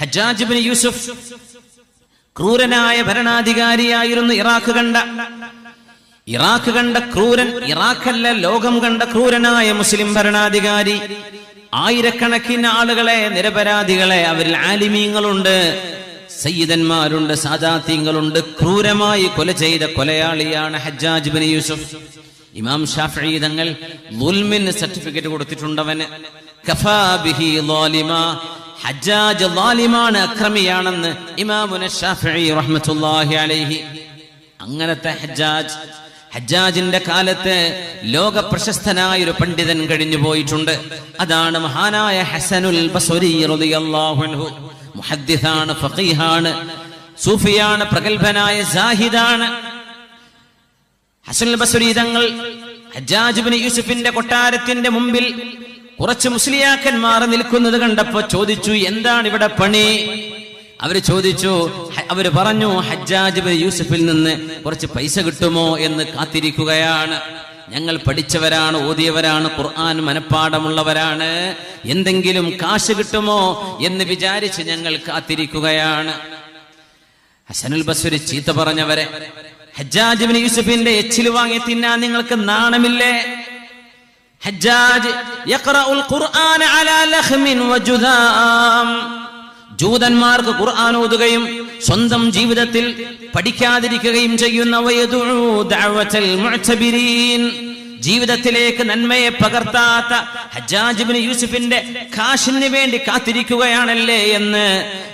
Hajjaj bin Yusuf ക്രൂരനായ ഭരണാധികാരിയായിരുന്നു Iraq കണ്ട. Iraq കണ്ട ക്രൂരൻ ഇറാഖല്ല ലോകം കണ്ട ക്രൂരനായ മുസ്ലിം ഭരണാധികാരി. ആയിരക്കണക്കിന് ആളുകളെ നിരപരാധികളെ അവരിൽ ആലിമീങ്ങളുണ്ട് സയ്യിദന്മാരുണ്ട് സാദാത്യങ്ങളുണ്ട് ക്രൂരമായി കൊല ചെയ്ത കൊലയാളിയാണ് ഹജ്ജാജ് ബിൻ യൂസുഫ്. ഇമാം ഷാഫി തങ്ങൾ സർട്ടിഫിക്കറ്റ് കൊടുത്തിട്ടുണ്ടവന്. കഫാ ബിഹി. ഹജ്ജാജ് ലാലിമാണ് അക്രമിയാണെന്ന് ഇമാമുന ഷാഫി റഹ്മത്തുള്ളാഹി അലൈഹി. അങ്ങനത്തെ ഹജ്ജാജ് ഹജ്ജാജിന്റെ കാലത്ത് ലോക പ്രശസ്തനായ ഒരു പണ്ഡിതൻ കഴിഞ്ഞു പോയിട്ടുണ്ട്. അതാണ് മഹാനായ ഹസനുൽ മുഹദ്ദിസാണ് ഫഖീഹാണ് സൂഫിയാണ് പ്രഗത്ഭനായ സാഹിദാണ്. ഹസൻ ബസുരി തങ്ങൾ ഹജ്ജാജ് യൂസുഫിന്റെ കൊട്ടാരത്തിന്റെ മുമ്പിൽ കുറച്ച് മുസ്ലിയാക്കന്മാർ നിൽക്കുന്നത് കണ്ടപ്പോ ചോദിച്ചു എന്താണ് ഇവിടെ പണി? അവർ ചോദിച്ചു അവർ പറഞ്ഞു ഹജ്ജാജ് യൂസഫിൽ നിന്ന് കുറച്ച് പൈസ കിട്ടുമോ എന്ന് കാത്തിരിക്കുകയാണ്. ഞങ്ങൾ പഠിച്ചവരാണ് ഓതിയവരാണ് ഖുർആൻ മനഃപ്പാടമുള്ളവരാണ് എന്തെങ്കിലും കാശ് കിട്ടുമോ എന്ന് വിചാരിച്ച് ഞങ്ങൾ കാത്തിരിക്കുകയാണ്. ഹസനുൽ ബസ്വരി ചീത്ത പറഞ്ഞവരെ ഹജ്ജാജ് യൂസഫിന്റെ എച്ചിൽ വാങ്ങി തിന്നാൻ നിങ്ങൾക്ക് നാണമില്ലേ? ഹജ്ജാജ് യഖറഉൽ ഖുർആന അലാ ലഖ്മിൻ വജുദാം. ജൂതന്മാർക്ക് ഖുർആൻ ഓതുകയും സ്വന്തം ജീവിതത്തിൽ പഠിക്കാതിരിക്കുകയും ചെയ്യുന്ന ജീവിതത്തിലേക്ക് നന്മയെ പകർത്താത്ത ഹജ്ജാജ് ബിൻ യൂസുഫിന്റെ കാശിന് വേണ്ടി കാത്തിരിക്കുകയാണല്ലേ എന്ന്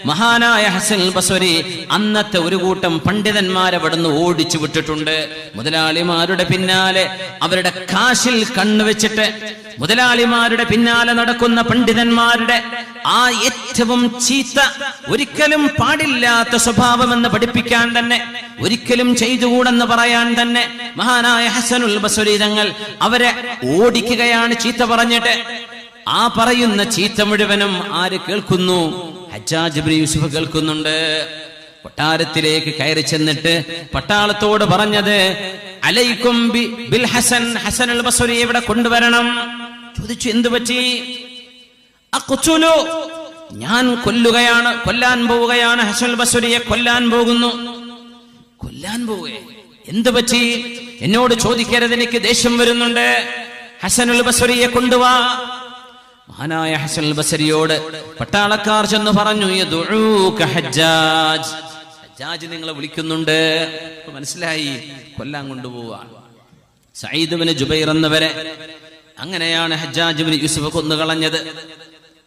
മഹാനായ ഹസൻ ബസ്വരി അന്നത്തെ ഒരു കൂട്ടം പണ്ഡിതന്മാരെ അവിടുന്ന് ഓടിച്ചു വിട്ടിട്ടുണ്ട്. മുതലാളിമാരുടെ പിന്നാലെ അവരുടെ കാശിൽ കണ്ണുവെച്ചിട്ട് മുതലാളിമാരുടെ പിന്നാലെ നടക്കുന്ന പണ്ഡിതന്മാരുടെ ആ ഏറ്റവും ചീത്ത ഒരിക്കലും പാടില്ലാത്ത സ്വഭാവമെന്ന് പഠിപ്പിക്കാൻ തന്നെ ഒരിക്കലും ചെയ്തുകൂടെന്ന് പറയാൻ തന്നെ മഹാനായ ഹസനുൽ ബസുരി തങ്ങൾ അവരെ ഓടിക്കുകയാണ് ചീത്ത പറഞ്ഞിട്ട്. ആ പറയുന്ന ചീത്ത മുഴുവനും ആര് കേൾക്കുന്നു? ഹജ്ജാജ് ബിൻ യൂസുഫ് കേൾക്കുന്നുണ്ട്. കൊട്ടാരത്തിലേക്ക് കയറി ചെന്നിട്ട് പട്ടാളത്തോട് പറഞ്ഞത് അലൈക്കും ബിൽ ഹസൻ ഹസനുൽ ബസുരി ഇവിടെ കൊണ്ടുവരണം. ചോദിച്ചു എന്തു പറ്റി ഞാൻ കൊല്ലുകയാണ് കൊല്ലാൻ പോവുകയാണ്. ഹസൽ ബസുരിയെ കൊല്ലാൻ പോകുന്നു. കൊല്ലാൻ പോവേ എന്ത് പറ്റി? എന്നോട് ചോദിക്കരുത് എനിക്ക് ദേഷ്യം വരുന്നുണ്ട്. ഹസനുൽ ബസുരിയെ കൊണ്ടുവാ. മഹാനായ ഹസൻ ബസരിയോട് പട്ടാളക്കാർ ചെന്ന് പറഞ്ഞു "യദ്ഉക ഹജ്ജാജ്. ഹജ്ജാജ് നിങ്ങളെ വിളിക്കുന്നുണ്ട്. മനസ്സിലായി കൊല്ലാൻ കൊണ്ടുപോവാ. സയ്യിദ് ബിൻ ജുബൈർ എന്നവരെ. അങ്ങനെയാണ് ഹജ്ജാജ് യൂസുഫ് കൊന്നുകളഞ്ഞത്.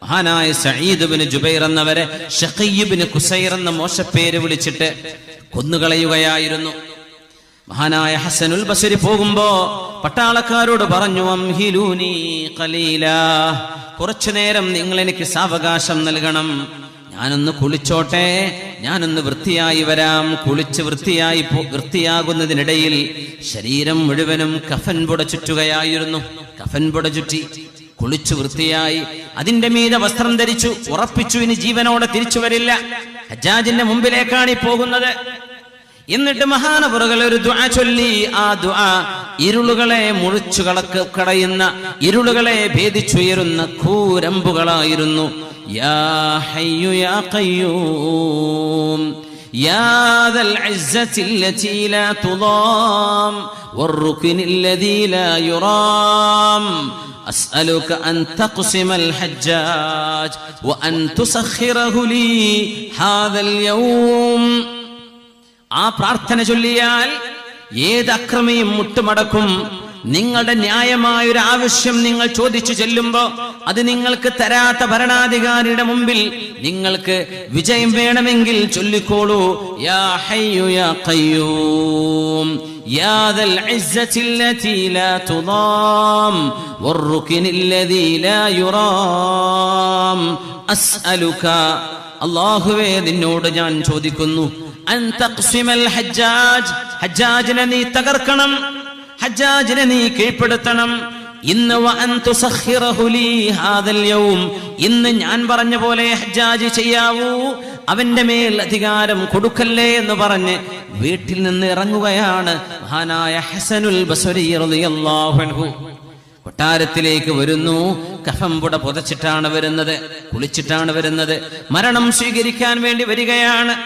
മഹാനായ സയ്യിദ് ബിൻ ജുബൈർ എന്നവരെ ഷഖയ്യിബിന് കുസൈർ എന്ന മോശപ്പേര് വിളിച്ചിട്ട് കൊന്നുകളയുകയായിരുന്നു. മഹാനായ ഹസനുൽ ബസരി പോകുമ്പോ പട്ടാളക്കാരോട് പറഞ്ഞു അംഹിലൂനി ഖലീല കുറച്ചു നേരം നിങ്ങൾ എനിക്ക് സാവകാശം നൽകണം. ഞാനൊന്ന് കുളിച്ചോട്ടെ ഞാനൊന്ന് വൃത്തിയായി വരാം. കുളിച്ച് വൃത്തിയായി വൃത്തിയാകുന്നതിനിടയിൽ ശരീരം മുഴുവനും കഫൻ പുട ചുറ്റുകയായിരുന്നു. കഫൻ പുട ചുറ്റി കുളിച്ചു വൃത്തിയായി അതിന്റെ മീതെ വസ്ത്രം ധരിച്ചു ഉറപ്പിച്ചു ഇനി ജീവനോടെ തിരിച്ചു വരില്ല ഹജ്ജാജിന്റെ മുമ്പിലേക്കാണ് ഈ പോകുന്നത് എന്നിട്ട് മഹാനപുറകൾ ഒരു ദുആ ചൊല്ലി ആ ദുആ ഇരുളുകളെ മുറിച്ചു കളക്ക് കടയുന്ന ഇരുളുകളെ ഭേദിച്ചുയരുന്ന കൂരമ്പുകളായിരുന്നു യാ ഹയ്യു യാ ഖയ്യൂം يا ذا العزة التي لا تضام والركن الذي لا يرام أسألك أن تقسم الحجاج وأن تسخره لي هذا اليوم ആ പ്രാർത്ഥന ചൊല്ലിയാൽ ഏത് അക്രമിയും മുട്ടുമടക്കും നിങ്ങളുടെ ന്യായമായ ഒരു ആവശ്യം നിങ്ങൾ ചോദിച്ചു ചെല്ലുമ്പോ അത് നിങ്ങൾക്ക് തരാത്ത ഭരണാധികാരിയുടെ മുമ്പിൽ നിങ്ങൾക്ക് വിജയം വേണമെങ്കിൽ ചൊല്ലിക്കോളൂ യാ ഹയ്യു യാ ഖയ്യൂം يا ذا العزة التي لا تضام والركن الذي لا يرام أسألك അള്ളാഹുവേ നിന്നോട് ഞാൻ ചോദിക്കുന്നു അൻ തഖ്സിമൽ ഹജ്ജാജ് ഹജ്ജാജിനെ നീ തകർക്കണം ഹജ്ജാജിനെ നീ കീഴ്പ്പെടുത്തണം ഇന്ന് വ അൻ തുസഖിറഹു ലീ ഹാദൽ യൗം ഇന്ന് ഞാൻ പറഞ്ഞ പോലെ ഹജ്ജാജ് ചെയ്യാവൂ അവന്റെ മേൽ അധികാരം കൊടുക്കല്ലേ എന്ന് പറഞ്ഞ് വീട്ടിൽ നിന്ന് ഇറങ്ങുകയാണ് മഹാനായ ഹസനുൽ കൊട്ടാരത്തിലേക്ക് വരുന്നു. കഫംപുട പുതച്ചിട്ടാണ് വരുന്നത്. കുളിച്ചിട്ടാണ് വരുന്നത്. മരണം സ്വീകരിക്കാൻ വേണ്ടി വരികയാണ്.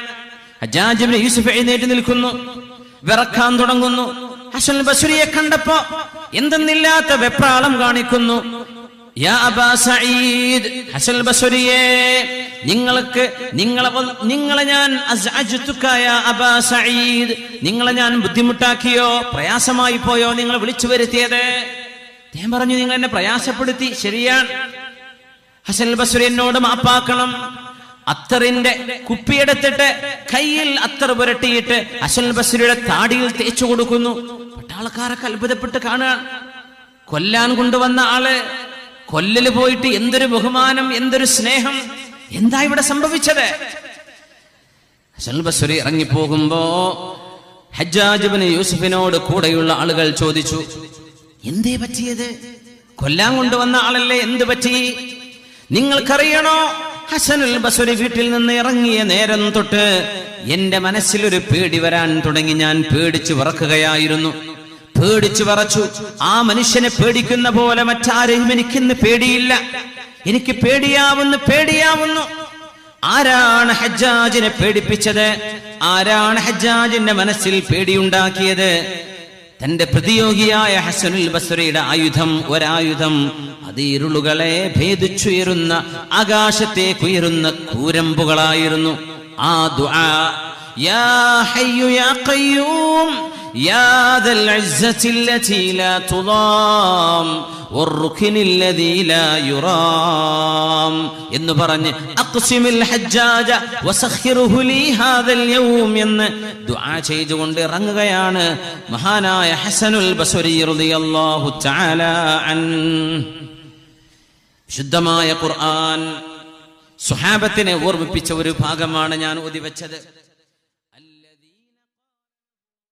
ഹജ്ജാജിബിന് യൂസുഫ് എഴുന്നേറ്റ് നിൽക്കുന്നു. വിറക്കാൻ തുടങ്ങുന്നു. ഹസൻ ബസുരിയെ കണ്ടപ്പോ എന്തെന്നില്ലാത്ത വെപ്രാളം കാണിക്കുന്നു. ഹസൻ ബസുരിയെ നിങ്ങൾക്ക് നിങ്ങളെ നിങ്ങളെ ഞാൻ അബാ സഈദ്. നിങ്ങളെ ഞാൻ ബുദ്ധിമുട്ടാക്കിയോ പ്രയാസമായി പോയോ നിങ്ങളെ വിളിച്ചു വരുത്തിയത്? ഞാൻ പറഞ്ഞു നിങ്ങൾ എന്നെ പ്രയാസപ്പെടുത്തി ശരിയാണ്. ഹസൽ ബസുരി എന്നോട് മാപ്പാക്കണം. അത്തറിന്റെ കുപ്പിയെടുത്തിട്ട് കയ്യിൽ അത്തർ പുരട്ടിയിട്ട് ഹസൽ ബസുരിയുടെ താടിയിൽ തേച്ചു കൊടുക്കുന്നു. പട്ടാളക്കാരൊക്കെ അത്ഭുതപ്പെട്ട് കാണുക. കൊല്ലാൻ കൊണ്ടുവന്ന ആൾ കൊല്ലല് പോയിട്ട് എന്തൊരു ബഹുമാനം എന്തൊരു സ്നേഹം. എന്താ ഇവിടെ സംഭവിച്ചത്? ബസുരി ഇറങ്ങിപ്പോകുമ്പോ ഹജ്ജാജിബിന് യൂസുഫിനോട് കൂടെയുള്ള ആളുകൾ ചോദിച്ചു എന്തേ പറ്റിയത്? കൊല്ലാൻ കൊണ്ടുവന്ന ആളല്ലേ? എന്ത് പറ്റി? നിങ്ങൾക്കറിയണോ? ഹസനുൽ ബസുരി വീട്ടിൽ നിന്ന് ഇറങ്ങിയ നേരം തൊട്ട് എന്റെ മനസ്സിലൊരു പേടി വരാൻ തുടങ്ങി. ഞാൻ പേടിച്ചു വിറക്കുകയായിരുന്നു. പേടിച്ചു പറച്ചു. ആ മനുഷ്യനെ പേടിക്കുന്ന പോലെ മറ്റാരെയും എനിക്കിന്ന് പേടിയില്ല. എനിക്ക് പേടിയാവുന്നു പേടിയാവുന്നു. ആരാണ് ഹജ്ജാജിനെ പേടിപ്പിച്ചത്? ആരാണ് ഹജ്ജാജിന്റെ മനസ്സിൽ പേടിയുണ്ടാക്കിയത്? തന്റെ പ്രതിയോഗിയായ ഹസനുൽ ബസ്രയുടെ ആയുധം ഒരായുധം അത് ഇരുളുകളെ ഭേദിച്ചുയരുന്ന ആകാശത്തേക്കുയരുന്ന കൂരമ്പുകളായിരുന്നു. ആ ദുആ യാ ഹയ്യു യാ ഖയ്യൂം يا ذا العزة التي لا تضام والركن الذي لا يرام എന്ന് പറഞ്ഞ് അഖ്സിമിൽ ഹജ്ജാജ വസഖിറുഹു ലീ ഹാദൽ യൗം എന്ന് ദുആ ചെയ്തുകൊണ്ട് ഇറങ്ങുകയാണ് മഹാനായ ഹസനുൽ ബസ്രി റളിയല്ലാഹു തആല അൻ ശുദ്ധമായ ഖുർആൻ സുഹാബത്തിനെ ഓർമ്മിപ്പിച്ച ഒരു ഭാഗമാണ് ഞാൻ ഓതി വെച്ചത്